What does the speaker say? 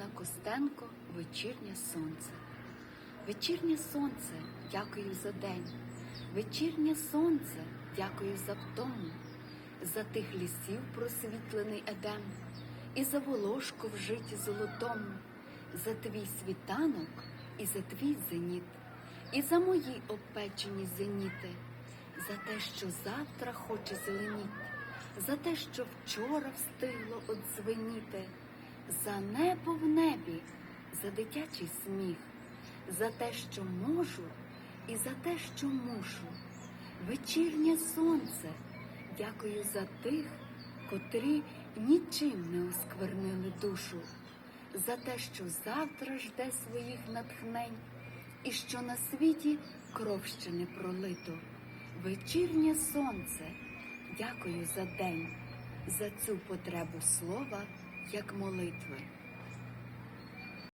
Ганна Костенко Вечірнє сонце. Вечірнє сонце, дякую за день. Вечірнє сонце, дякую за втому, за тих лісів просвітлений едем, і за волошку в житті золотому, за твій світанок і за твій зеніт, і за мої обпечені зеніти, за те, що завтра хоче зеленіть, за те, що вчора встигло одзвеніти, за небо в небі, за дитячий сміх, за те, що можу, і за те, що мушу. Вечірнє сонце, дякую за тих, котрі нічим не осквернили душу, за те, що завтра жде своїх натхнень, і що на світі кров ще не пролито. Вечірнє сонце, дякую за день, за цю потребу слова, як молитви.